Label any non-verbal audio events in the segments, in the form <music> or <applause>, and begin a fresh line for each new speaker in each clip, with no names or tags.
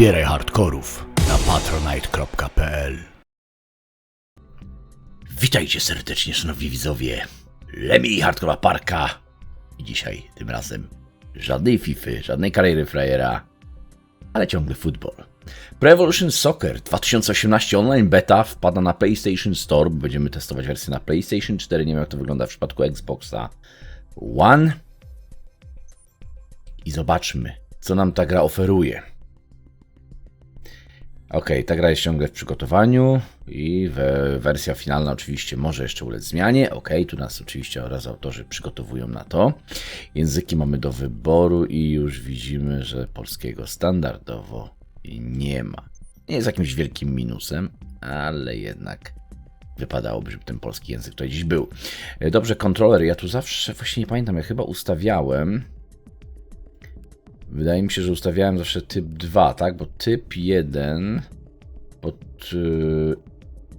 Wspieraj hardkorów na patronite.pl Witajcie serdecznie, szanowni widzowie. Lemmy i Hardcore Parka. I dzisiaj, tym razem, żadnej FIFA, żadnej kariery frajera, ale ciągle futbol. Pro Evolution Soccer 2018 online beta wpada na PlayStation Store. Będziemy testować wersję na PlayStation 4. Nie wiem, jak to wygląda w przypadku Xboxa One. I zobaczmy, co nam ta gra oferuje. Ok, ta gra jest ciągle w przygotowaniu i we, wersja finalna oczywiście może jeszcze ulec zmianie. Ok, tu nas oczywiście oraz autorzy przygotowują na to. Języki mamy do wyboru i już widzimy, że polskiego standardowo nie ma. Nie jest jakimś wielkim minusem, ale jednak wypadałoby, żeby ten polski język tutaj dziś był. E, Dobrze, kontroler, ja tu zawsze, właśnie nie pamiętam, ja chyba ustawiałem Wydaje mi się, że ustawiałem zawsze typ 2, tak? Bo typ 1 pod, y,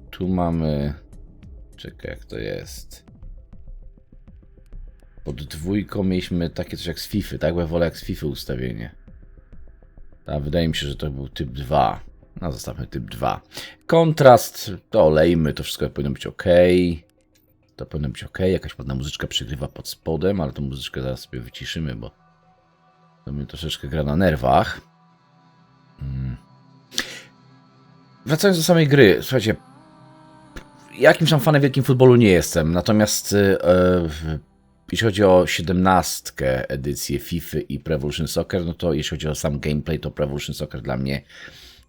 tu mamy czekaj jak to jest? Pod dwójką mieliśmy takie coś jak z FIFA, tak? Bo ja wolę jak z FIFA ustawienie. A wydaje mi się, że to był typ 2 no zostawmy typ 2 kontrast, to olejmy, to wszystko powinno być ok to powinno być ok, jakaś ładna muzyczka przygrywa pod spodem, ale tą muzyczkę zaraz sobie wyciszymy, bo to mnie troszeczkę gra na nerwach. Mm. Wracając do samej gry, słuchajcie, jakimś tam fanem wielkim futbolu nie jestem, natomiast w- jeśli chodzi o 17 edycję FIFA i Pro Evolution Soccer, no to jeśli chodzi o sam gameplay, to Pro Evolution Soccer dla mnie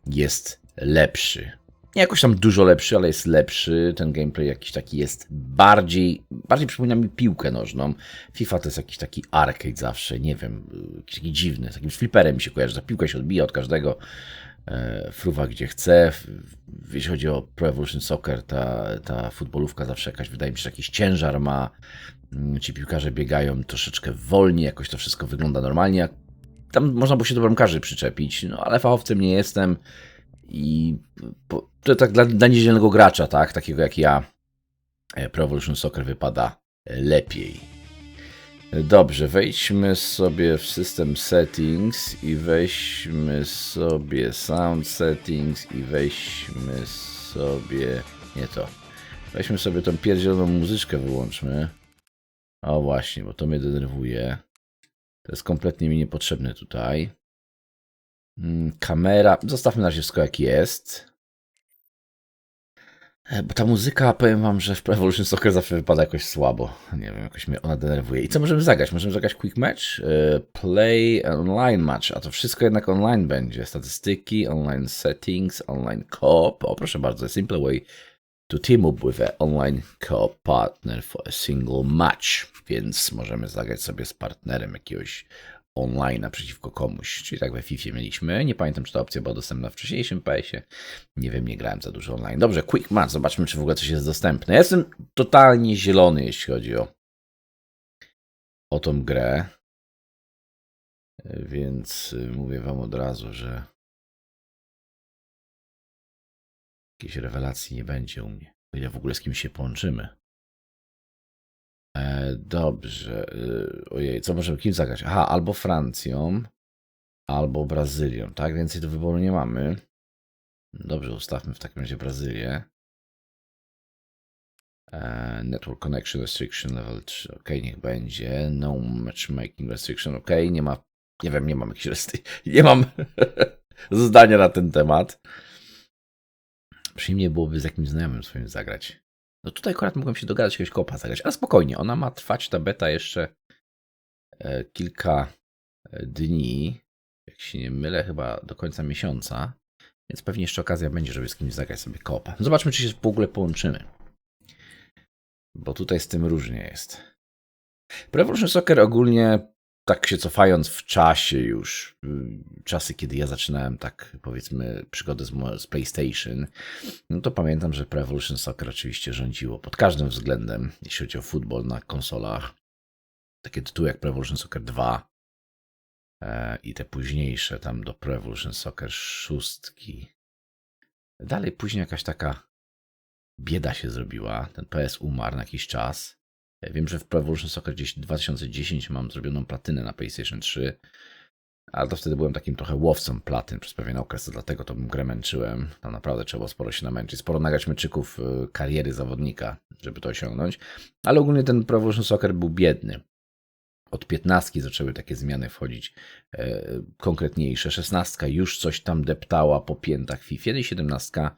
jest lepszy. Nie jakoś tam dużo lepszy, ale jest lepszy. Ten gameplay jakiś taki jest bardziej, bardziej przypomina mi piłkę nożną. FIFA to jest jakiś taki arcade zawsze, nie wiem, jakiś taki dziwny, takim fliperem mi się kojarzy. Ta piłka się odbija od każdego, e, fruwa gdzie chce. Jeśli chodzi o Pro Evolution Soccer, ta, ta futbolówka zawsze jakaś, wydaje mi się, jakiś ciężar ma. Mm, Ci piłkarze biegają troszeczkę wolniej, jakoś to wszystko wygląda normalnie. Tam można było się do bramkarzy przyczepić, no ale fachowcem nie jestem. I po, to tak dla, dla niedzielnego gracza, tak, takiego jak ja, e, Pro Evolution Soccer wypada e, lepiej. Dobrze, wejdźmy sobie w system settings i weźmy sobie sound settings i weźmy sobie, nie to, weźmy sobie tą pierdzieloną muzyczkę wyłączmy. O właśnie, bo to mnie denerwuje. To jest kompletnie mi niepotrzebne tutaj. Mm, Kamera. Zostawmy na razie wszystko jak jest. E, Bo ta muzyka, powiem wam, że w Pro Evolution Soccer zawsze wypada jakoś słabo. Nie wiem, jakoś mnie ona denerwuje. I co możemy zagrać? Możemy zagrać quick match, e, play online match, a to wszystko jednak online będzie. Statystyki, online settings, online co-op. O, proszę bardzo, simple way to team up with an online co-op partner for a single match. Więc możemy zagrać sobie z partnerem jakiegoś online naprzeciwko komuś. Czyli tak we FIFA mieliśmy. Nie pamiętam, czy ta opcja była dostępna w wcześniejszym PS-ie. Nie wiem, nie grałem za dużo online. Dobrze, quick match. Zobaczmy, czy w ogóle coś jest dostępne. Ja jestem totalnie zielony, jeśli chodzi o, o tą grę. Więc y, mówię wam od razu, że jakiejś rewelacji nie będzie u mnie. Ile w ogóle z kimś się połączymy. E, dobrze. y, Ojej, co możemy kim zagrać? Aha, albo Francją, albo Brazylią, tak? Więcej do wyboru nie mamy. Dobrze, ustawmy w takim razie Brazylię. E, Network Connection Restriction Level 3. Ok, niech będzie. No Matchmaking Restriction. Ok, nie ma. Nie wiem, nie mam jakichś restrykcji. <laughs> Nie mam <laughs> zdania na ten temat. Przyjemnie byłoby z jakimś znajomym swoim zagrać. No tutaj akurat mogłem się dogadać jakiegoś kopa zagrać, ale spokojnie, ona ma trwać ta beta jeszcze e, kilka e, dni, jak się nie mylę, chyba do końca miesiąca, więc pewnie jeszcze okazja będzie, żeby z kimś zagrać sobie kopa. Zobaczmy, czy się w ogóle połączymy. Bo tutaj z tym różnie jest. Pro Soccer ogólnie, tak się cofając w czasie już, y, czasy, kiedy ja zaczynałem tak, powiedzmy, przygodę z, z PlayStation, no to pamiętam, że Pro Evolution Soccer oczywiście rządziło pod każdym względem, jeśli chodzi o futbol na konsolach. Takie tytuły jak Pro Evolution Soccer 2 e, i te późniejsze tam do Pro Evolution Soccer 6. Dalej później jakaś taka bieda się zrobiła. Ten PS umarł na jakiś czas. Wiem, że w Pro Evolution Soccer gdzieś 2010 mam zrobioną platynę na PlayStation 3. Ale to wtedy byłem takim trochę łowcą platyn przez pewien okres, dlatego to grę męczyłem. Tam naprawdę trzeba sporo się namęczyć, sporo nagrać meczyków y, kariery zawodnika, żeby to osiągnąć. Ale ogólnie ten Pro Evolution Soccer był biedny. Od 15 zaczęły takie zmiany wchodzić e, konkretniejsze. 16 już coś tam deptała po piętach FIFA i 17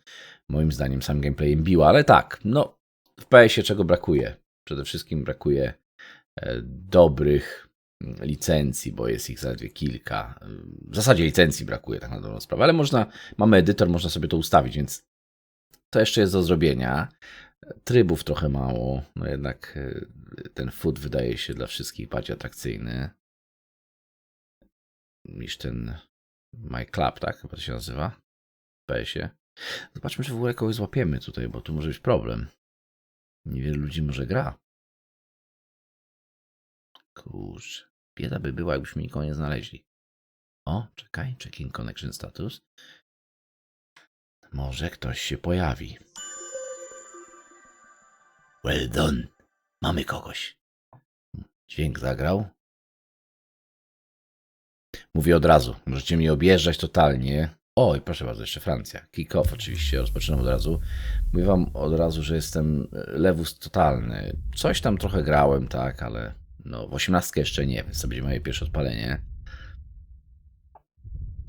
moim zdaniem sam gameplayem biła, ale tak, no w PS-ie czego brakuje? Przede wszystkim brakuje e, dobrych mm, licencji, bo jest ich zaledwie kilka. W zasadzie licencji brakuje tak na dobrą sprawę, ale można, mamy edytor, można sobie to ustawić, więc to jeszcze jest do zrobienia. Trybów trochę mało, no jednak e, ten food wydaje się dla wszystkich bardziej atrakcyjny niż ten My Club, tak? Chyba to się nazywa w PS-ie. Zobaczmy, czy w ogóle kogoś złapiemy tutaj, bo tu może być problem. Niewielu ludzi może gra. Kurczę. Bieda by była, jakbyśmy nikogo nie znaleźli. O, czekaj. Checking connection status. Może ktoś się pojawi. Well done. Mamy kogoś. Dźwięk zagrał. Mówię od razu. Możecie mnie objeżdżać totalnie. Oj, proszę bardzo, jeszcze Francja. Kick-off oczywiście, rozpoczynam od razu. Mówię wam od razu, że jestem e, lewus totalny. Coś tam trochę grałem, tak, ale no w 18 jeszcze nie, więc to będzie moje pierwsze odpalenie.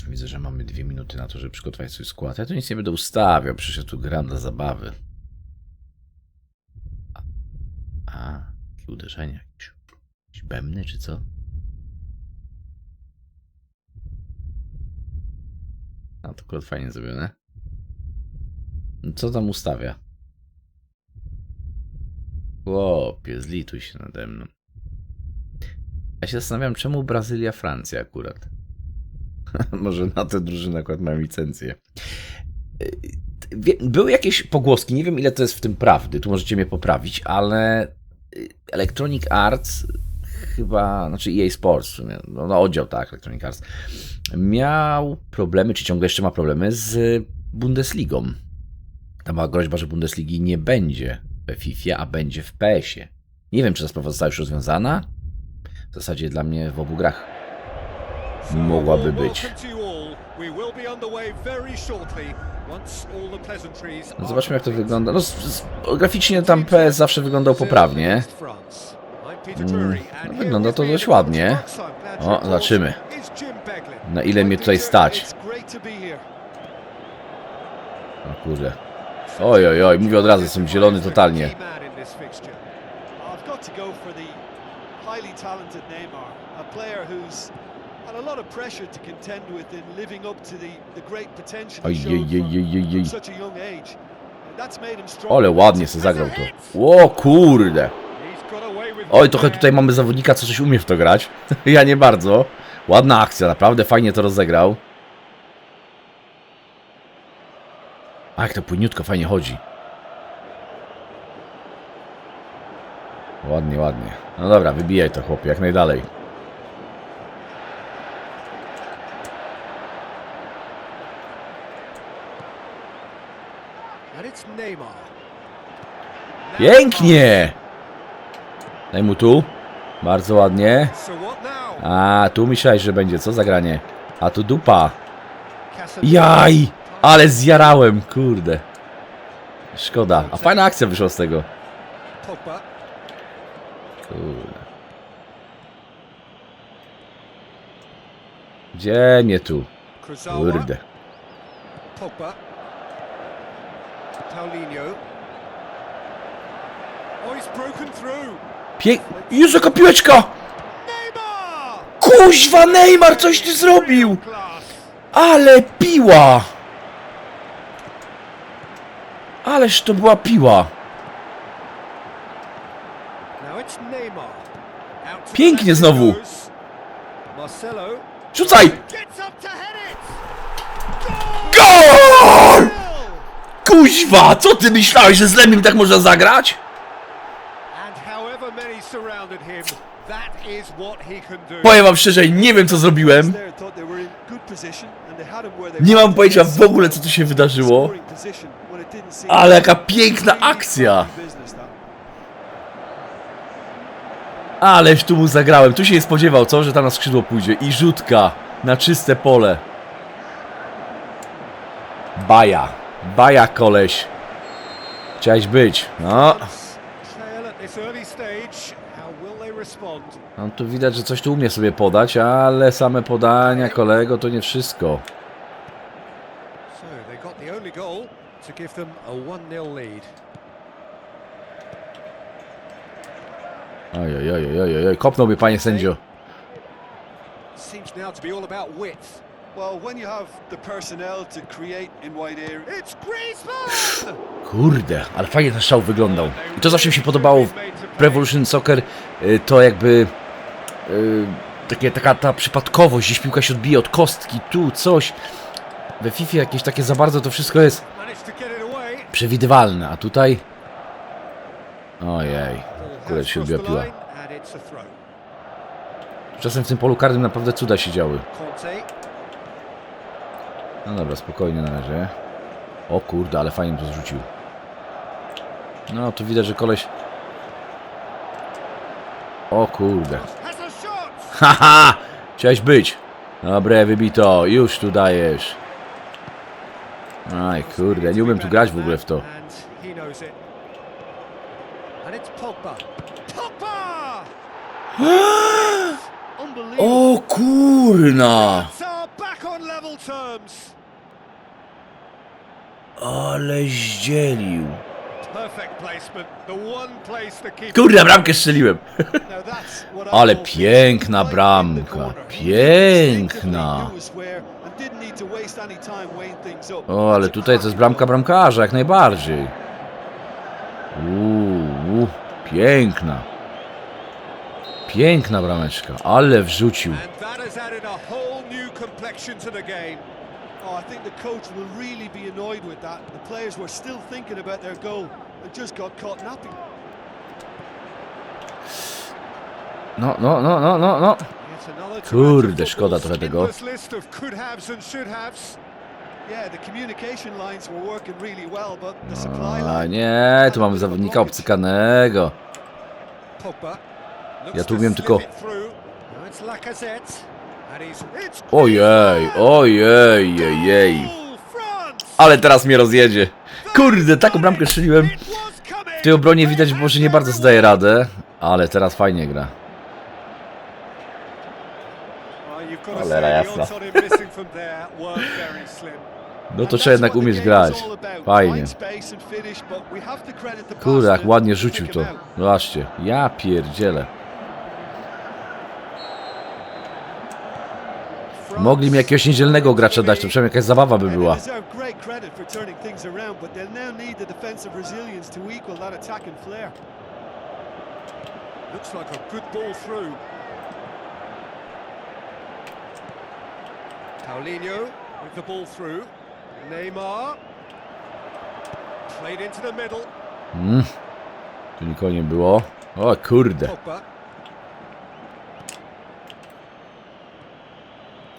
Widzę, że mamy dwie minuty na to, żeby przygotować swój skład. Ja tu nic nie będę ustawiał, przecież ja tu gram dla zabawy. A, a jakie uderzenia jakieś. Jakieś bębny czy co? A to akurat fajnie zrobione. Co tam ustawia? Chłopie, zlituj się nade mną. Ja się zastanawiam, czemu Brazylia, Francja akurat. <laughs> Może na tę drużynę akurat mam licencję. Wie- Były jakieś pogłoski, nie wiem ile to jest w tym prawdy, tu możecie mnie poprawić, ale y, Electronic Arts chyba, znaczy EA Sports, w no, no oddział tak, Electronic Arts, miał problemy, czy ciągle jeszcze ma problemy z Bundesligą. Tam była groźba, że Bundesligi nie będzie we FIFA, a będzie w PS-ie. Nie wiem, czy ta sprawa została już rozwiązana. W zasadzie dla mnie w obu grach mogłaby być. No zobaczmy jak to wygląda. No, graficznie tam PS zawsze wyglądał poprawnie. Mm, no, wygląda to dość ładnie. O, zobaczymy. Na ile mnie tutaj stać. O kurde. Oj, oj, oj, mówię od razu, jestem zielony totalnie. Oj, jej, jej, jej, jej, jej. Ale ładnie se zagrał to. O kurde.
He's got away with
Oj, trochę tutaj mamy zawodnika, co coś umie w to grać. <laughs> ja nie bardzo. Ładna akcja, naprawdę fajnie to rozegrał. A jak to płyniutko, fajnie chodzi. Ładnie, ładnie. No dobra, wybijaj to chłopie, jak najdalej. Pięknie! Daj mu tu. Bardzo ładnie. A, tu myślałeś, że będzie, co zagranie? A tu dupa. Jaj! Ale zjarałem, kurde. Szkoda. A fajna akcja wyszła z tego. Kurde. Gdzie nie tu? Kurde.
Pogba. Oh, he's broken through.
Pięk... Jezu, jaka piłeczka! Kuźwa, Neymar, coś ty zrobił! Ale piła! Ależ to była piła. Pięknie znowu. Rzucaj! Gol! Kuźwa, co ty myślałeś, że z Lemim tak można zagrać? Powiem wam szczerze, nie wiem co zrobiłem. Nie mam pojęcia w ogóle co tu się wydarzyło. Ale jaka piękna akcja! Ależ tu mu zagrałem, tu się nie spodziewał, co, że tam na skrzydło pójdzie. I rzutka. Na czyste pole. Baja. Baja, koleś. Chciałeś być. No. No tu widać, że coś tu umie sobie podać, ale same podania, kolego, to nie wszystko.
So they got the only goal to give them a 1-0 lead.
Oj, oj, oj, oj, oj, oj. kopnął mnie, panie sędzio.
Seems now to be all about width.
Well, when you have the personnel to create in wide area, it's Griezmann.
Kurde, ale fajnie ten strzał wyglądał. I to zawsze mi się podobało w Pro Evolution Soccer, y, to jakby y, takie, taka ta przypadkowość, gdzieś piłka się odbija od kostki, tu coś. We FIFA jakieś takie za bardzo to wszystko jest przewidywalne, a tutaj... Ojej,
has
się odbiła piła. Czasem w tym polu karnym naprawdę cuda się działy. No dobra, spokojnie na razie. O kurde, ale fajnie to zrzucił. No, tu widać, że koleś... O kurde. Haha! Chciałeś być. Dobre, wybito. Już tu dajesz. Aj, kurde, nie umiem tu grać w ogóle w to. O kurna! Ale zdzielił. Kurde, bramkę strzeliłem. Ale piękna bramka, piękna. O, ale tutaj to jest bramka bramkarza, jak najbardziej. Uuu, piękna. Piękna brameczka, ale wrzucił.
And that has added a whole new complexion to the game.
Oh, I think the coach will really be annoyed with that. The players were still thinking about their goal and just got caught napping.
No, no, no, no, no, no.
Yet another to
Kurde,
add to
szkoda
football's
trochę tego.
endless list of could haves and should haves.
Yeah, the communication lines were working really well, but the supply
A
line.
nie, tu mamy zawodnika obcykanego.
Pogba. looks
Ja tu
to
umiem
slip
tylko- Ojej, ojej, jej.
Goal, France!
Ale teraz mnie rozjedzie. Kurde, taką bramkę strzeliłem. W tej obronie widać, bo że nie bardzo zdaje radę. Ale teraz fajnie gra. Cholera jasna. No to trzeba jednak umieć grać. Fajnie. Kurde, jak ładnie rzucił to. Zobaczcie, ja pierdzielę. Mogli mi jakiegoś niedzielnego gracza dać, to przynajmniej jakaś zabawa by była.
Looks like a good ball through. Paulinho with the ball through. Neymar. Played into the middle.
Mm. Tu nikogo nie było. O kurde.
Pogba.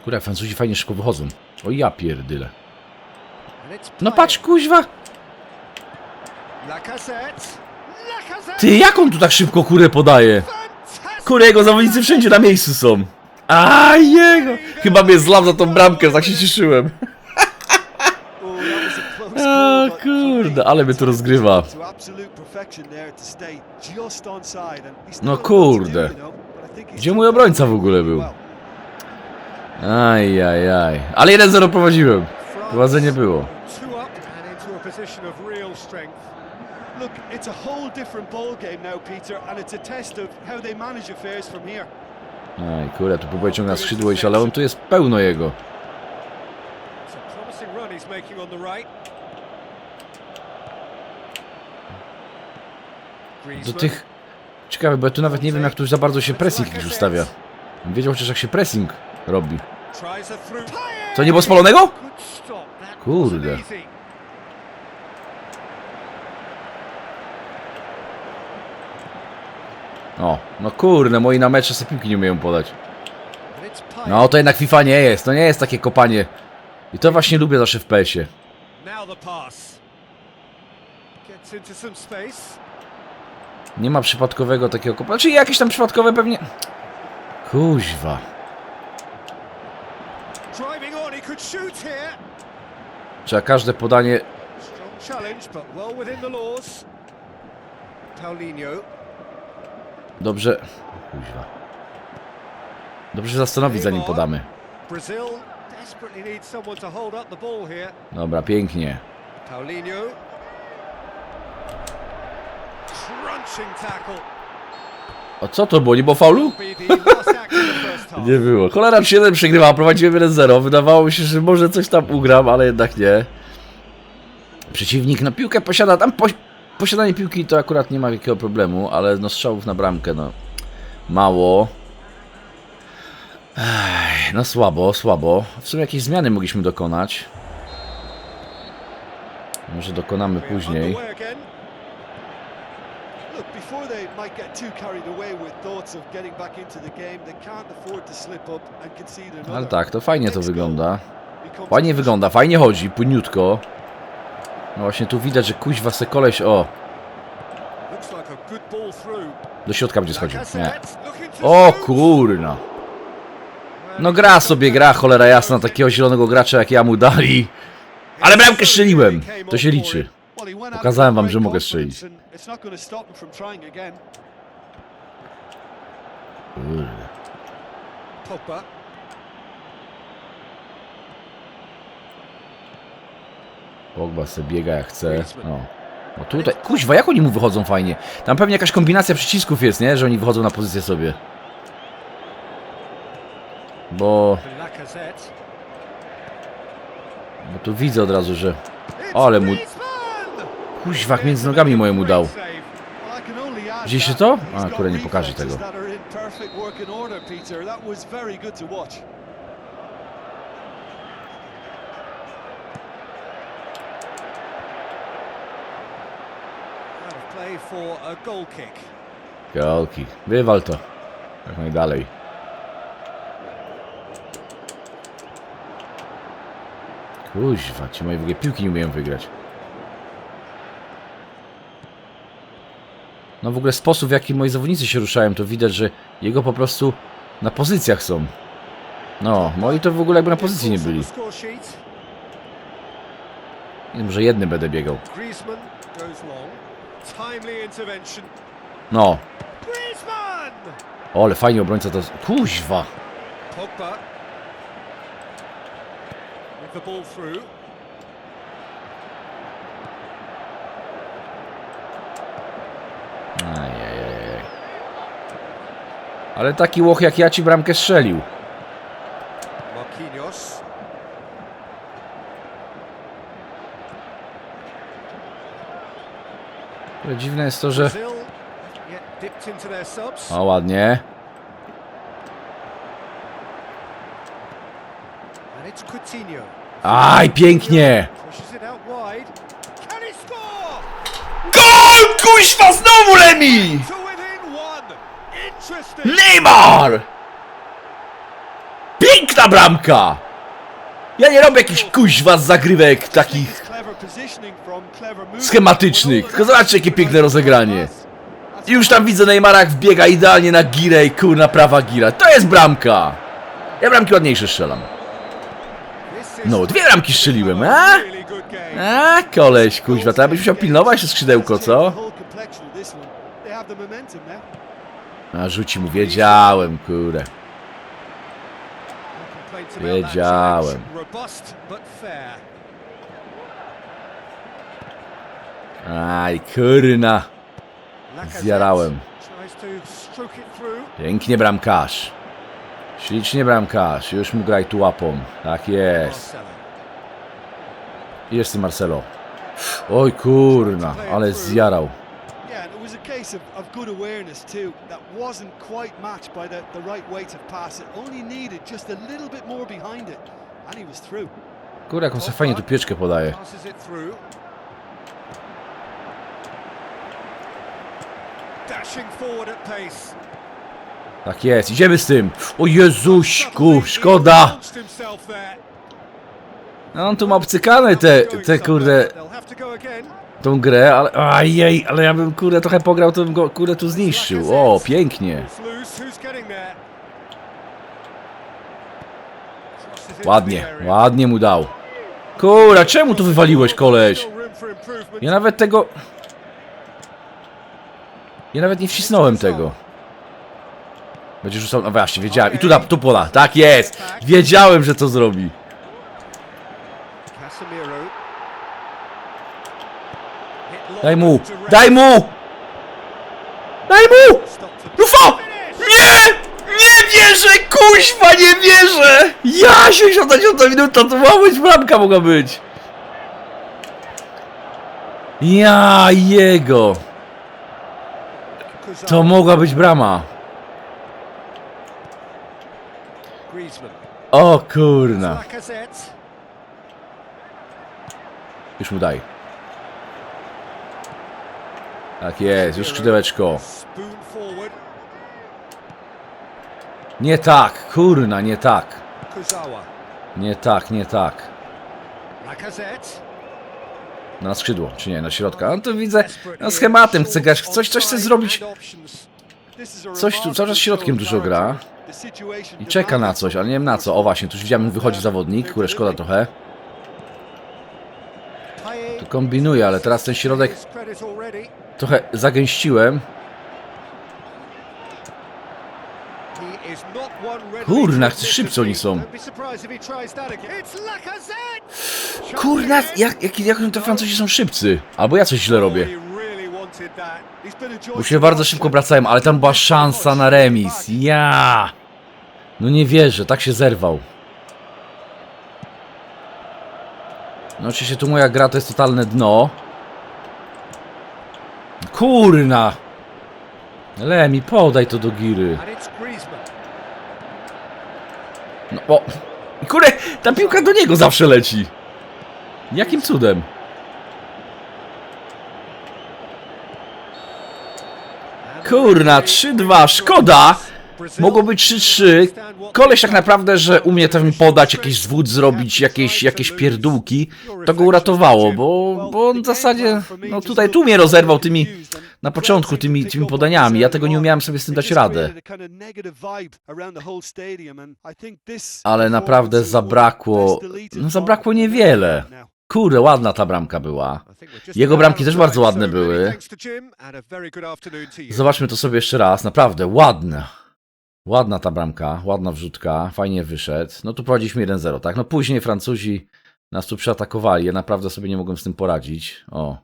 Kurde, Francuzi fajnie szybko wychodzą. O ja pierdyle. No patrz, kuźwa. Ty, jak on tu tak szybko kurę podaje? Kurde, jego zawodnicy wszędzie na miejscu są. A jego! Chyba mnie zlał za tą bramkę, tak się cieszyłem.
Call, but <laughs>
kurde, ale mnie to rozgrywa. No kurde. Gdzie mój obrońca w ogóle był? Aj, aj, aj. Ale 1-0 prowadziłem. Prowadzenie było.
Look, it's a whole different ball game now, Peter, and it's a test of how they manage affairs from here.
Aj, kurde, tu próbuję ciągnąć skrzydło ale on tu jest pełno jego. Do tych... Ciekawe, bo ja tu nawet nie wiem, jak tu za bardzo się pressing jakiś ustawia. Wiedział chociaż, jak się pressing robi. Co, nie było spalonego? Kurde. O, no kurde, moi na mecze sobie piłki nie umieją podać. No, to jednak FIFA nie jest, to nie jest takie kopanie. I to właśnie lubię zawsze w
space.
Nie ma przypadkowego takiego kopania. Czy jakieś tam przypadkowe pewnie... Kuźwa. Trzeba każde podanie... Dobrze... Kuźwa. Dobrze się zastanowić, zanim podamy. Dobra, pięknie.
Paulinho. Crunching tackle.
O co to było? Nie było faulu? <laughs> Nie było. Cholera 7 przegrywała, prowadziłem 1-0. Wydawało mi się, że może coś tam ugram, ale jednak nie. Przeciwnik na piłkę posiada. Tam poś posiadanie piłki to akurat nie ma wielkiego problemu, ale no strzałów na bramkę, no mało. Ech, no słabo, słabo. W sumie jakieś zmiany mogliśmy dokonać. Może dokonamy później.
Underway again.
Look, before they might get too carried away with thoughts of getting back into the game, they can't afford to slip up and concede another.
Ale tak, to fajnie to wygląda. Fajnie wygląda, fajnie chodzi, płyniutko. No właśnie tu widać, że kuźwa se koleś, o, do środka będzie schodził. Nie. O kurna. No gra sobie, gra, cholera jasna, takiego zielonego gracza jak ja mu dali. Ale bramkę strzeliłem, to się liczy. Pokazałem wam, że mogę strzelić.
It's not going to stop him from trying again.
Pogba.
Pogba se biega jak chce. No. No tutaj, kuźwa, jak oni mu wychodzą fajnie. Tam pewnie jakaś kombinacja przycisków jest, nie? Że oni wychodzą na pozycję sobie. Bo, bo tu widzę od razu, że... Ale mu...
Griezmann!
Kuźwa, między nogami mojemu dał. Widzieliście to? A, kurde, nie
reflexes
tego.
goal kick.
Wywal to. Jak najdalej. Kuźwa, ci moje w piłki nie umieją wygrać. No w ogóle sposób w jaki moi zawodnicy się ruszają, to widać, że jego po prostu na pozycjach są. No, moi to w ogóle jakby na pozycji nie byli. Wiem, że jednym będę biegał. No. O, ale fajnie obrońca to... Kuźwa!
Pogba. With the ball through.
Ajajaj. Ale taki łoch jak ja ci bramkę strzelił.
Marquinhos.
Dziwne jest to, że... O, ładnie. Aj, pięknie! Gol! Kuźwa, znowu Lemi!
To within one. Interesting.
Neymar! Piękna bramka! Ja nie robię jakichś kuźwa z zagrywek takich schematycznych. Tylko zobaczcie, jakie piękne rozegranie. I już tam widzę Neymara jak wbiega idealnie na girę i kurna prawa gira. To jest bramka! Ja bramki ładniejsze strzelam. No, dwie bramki strzeliłem, a? A, koleś, kuźwa, to ja byś musiał pilnować się skrzydełko, co? A, rzuci mu, wiedziałem, kurde. Wiedziałem. Aj, kurna. Zjarałem. Pięknie bramkarz. Ślicznie bramkarz. Już mu graj tu łapą. Tak jest. Jest Marcelo. Oj kurna, ale zjarał.
Case of, of good awareness too. That wasn't quite matched by the, the right weight of pass. It only needed just a little bit more behind it. And he was through.
Kurde, jak on sobie fajnie tu pieczkę podaje.
Passes it through. Dashing forward at pace.
Tak jest, idziemy z tym. O Jezuśku, szkoda.
he launched himself there.
No on tu ma obcykane te, te kurde, Tą grę, ale ajej, ale ja bym kurde trochę pograł, to bym go kurde tu zniszczył. O, pięknie. Ładnie, ładnie mu dał. Kura, czemu tu wywaliłeś, koleś? Ja nawet tego... Ja nawet nie wcisnąłem tego. Będzie rzucał... No właśnie, wiedziałem. I tu, tu pola. Tak jest! Wiedziałem, że to zrobi. Daj mu! Daj mu! Daj mu! Co? Nie! Nie wierzę, kuźwa, nie wierzę! Ja, 79 minuta, to ma być bramka mogła być. Ja, jego. To mogła być brama. O kurna. Już mu daj. Tak jest, już skrzydełeczko. Nie tak, kurna, nie tak. Nie tak, nie tak. Na skrzydło, czy nie, na środka. No to widzę, no schematem chce grać, coś, coś chce zrobić. Coś tu, cały czas środkiem dużo gra. I czeka na coś, ale nie wiem na co. O właśnie, tu już widziałem, wychodzi zawodnik, które szkoda trochę. Tu kombinuje, ale teraz ten środek trochę zagęściłem. Kurna, szybcy oni są. Kurna, jak, jak, jak te Francuzi są szybcy. Albo ja coś źle robię. Bo się bardzo szybko obracają, ale tam była szansa na remis. Ja! No nie wierzę, tak się zerwał. No oczywiście tu moja gra to jest totalne dno. Kurna! Lemi, podaj to do giry. No o! Kurde, ta piłka do niego zawsze leci. Jakim cudem? Kurna, 3-2, szkoda! Mogło być 3-3. Koleś tak naprawdę, że umie tam podać, jakiś zwód zrobić, jakieś, jakieś pierdółki, to go uratowało, bo, bo on w zasadzie, no tutaj tu mnie rozerwał tymi, na początku tymi, tymi podaniami, ja tego nie umiałem sobie z tym dać radę. Ale naprawdę zabrakło, no zabrakło niewiele. Kurde, ładna ta bramka była. Jego bramki też bardzo ładne były. Zobaczmy to sobie jeszcze raz, naprawdę ładna. Ładna ta bramka, ładna wrzutka, fajnie wyszedł. No tu prowadziliśmy 1-0, tak? No później Francuzi nas tu przeatakowali, ja naprawdę sobie nie mogłem z tym poradzić. O.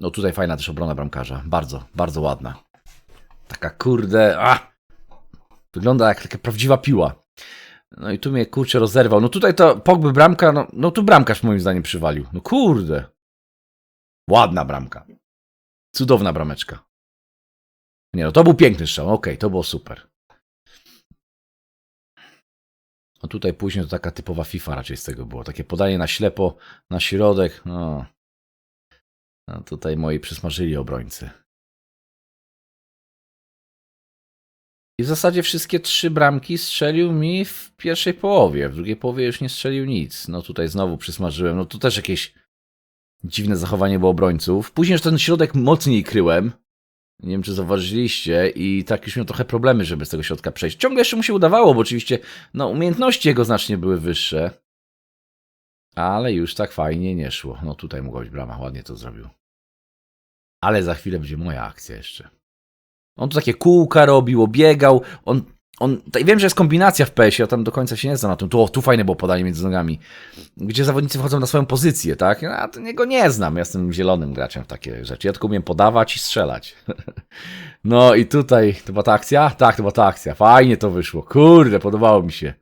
No tutaj fajna też obrona bramkarza, bardzo, bardzo ładna. Taka kurde, a! Wygląda jak taka prawdziwa piła. No i tu mnie kurczę rozerwał. No tutaj to Pogby bramka, no, no tu bramkarz moim zdaniem przywalił. No kurde. Ładna bramka. Cudowna brameczka. Nie no, to był piękny strzał, okej, to było super. No tutaj później to taka typowa FIFA raczej z tego było. Takie podanie na ślepo, na środek. No, no tutaj moi przysmażyli obrońcy. I w zasadzie wszystkie trzy bramki strzelił mi w pierwszej połowie. W drugiej połowie już nie strzelił nic. No tutaj znowu przysmażyłem. No tu też jakieś dziwne zachowanie było obrońców. Później już ten środek mocniej kryłem. Nie wiem, czy zauważyliście, i tak już miał trochę problemy, żeby z tego środka przejść. Ciągle jeszcze mu się udawało, bo oczywiście no, umiejętności jego znacznie były wyższe. Ale już tak fajnie nie szło. No tutaj mogła być brama, ładnie to zrobił. Ale za chwilę będzie moja akcja jeszcze. On tu takie kółka robił, obiegał. On, on, wiem, że jest kombinacja w PS-ie, ja tam do końca się nie znam na tym. Tu, o, tu fajne było podanie między nogami. Gdzie zawodnicy wchodzą na swoją pozycję, tak? Ja to niego nie znam, ja jestem zielonym graczem w takie rzeczy. Ja tylko umiem podawać i strzelać. <laughs> No i tutaj, to była ta akcja? Tak, to była ta akcja. Fajnie to wyszło. Kurde, podobało mi się.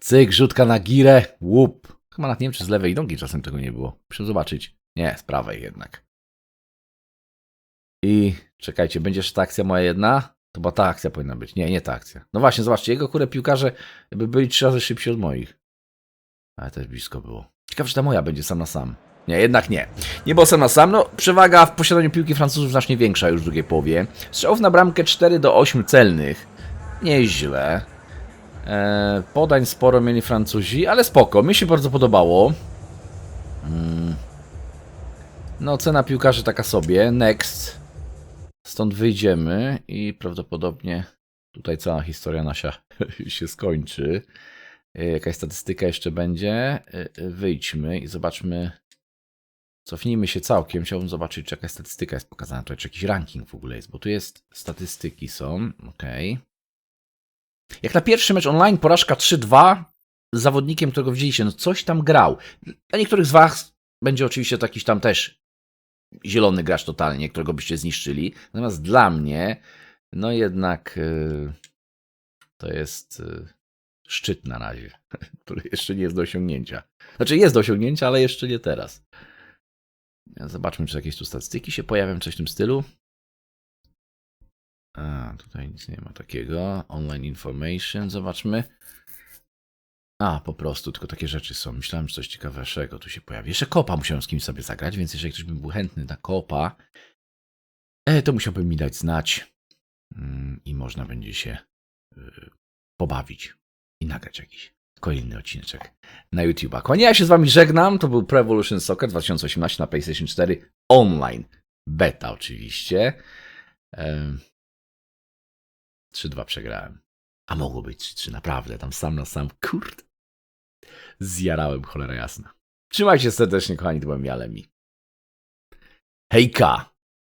Cyk, rzutka na girę, łup. Chyba nawet nie wiem, czy z lewej nogi czasem tego nie było. Muszę zobaczyć. Nie, z prawej jednak. I czekajcie, będzie jeszcze ta akcja moja jedna? To była ta akcja powinna być. Nie, nie ta akcja. No właśnie, zobaczcie, jego kurde piłkarze jakby byli trzy razy szybsi od moich. Ale też blisko było. Ciekawe, czy ta moja będzie sam na sam. Nie, jednak nie. Nie było sam na sam. No, przewaga w posiadaniu piłki Francuzów znacznie większa już w drugiej połowie. Strzałów na bramkę 4 do 8 celnych. Nieźle. E, podań sporo mieli Francuzi, ale spoko. Mi się bardzo podobało. Mm. No, cena piłkarzy taka sobie. Next. Stąd wyjdziemy i prawdopodobnie tutaj cała historia nasza <laughs> się skończy. E, Jakaś statystyka jeszcze będzie. E, e, Wyjdźmy i zobaczmy. Cofnijmy się całkiem. Chciałbym zobaczyć, czy jakaś statystyka jest pokazana tutaj, czy jakiś ranking w ogóle jest, bo tu jest statystyki są. Ok. Jak na pierwszy mecz online porażka 3-2 z zawodnikiem, którego widzieliście, no coś tam grał. Dla niektórych z Was będzie oczywiście to jakiś tam też zielony gracz totalnie, którego byście zniszczyli. Natomiast dla mnie, no jednak y, to jest y, szczyt na razie, <laughs> który jeszcze nie jest do osiągnięcia. Znaczy jest do osiągnięcia, ale jeszcze nie teraz. Zobaczmy, czy jakieś tu statystyki się pojawią, coś w tym stylu. A, tutaj nic nie ma takiego. Online information, zobaczmy. A, po prostu, tylko takie rzeczy są. Myślałem, że coś ciekawszego tu się pojawi. Jeszcze kopa musiałem z kimś sobie zagrać, więc jeżeli ktoś by był chętny na kopa, e, to musiałbym mi dać znać mm, i można będzie się y, pobawić i nagrać jakiś kolejny odcineczek na YouTube'a. Kłania ja się z wami żegnam. To był Pro Evolution Soccer 2018 na PlayStation 4 online. Beta oczywiście. Em, 3-2 przegrałem. A mogło być 3-3, naprawdę. Tam sam na sam, kurde. Zjarałem, cholera jasna. Trzymajcie się serdecznie, kochani, to byłem ja, Lemi. Hejka!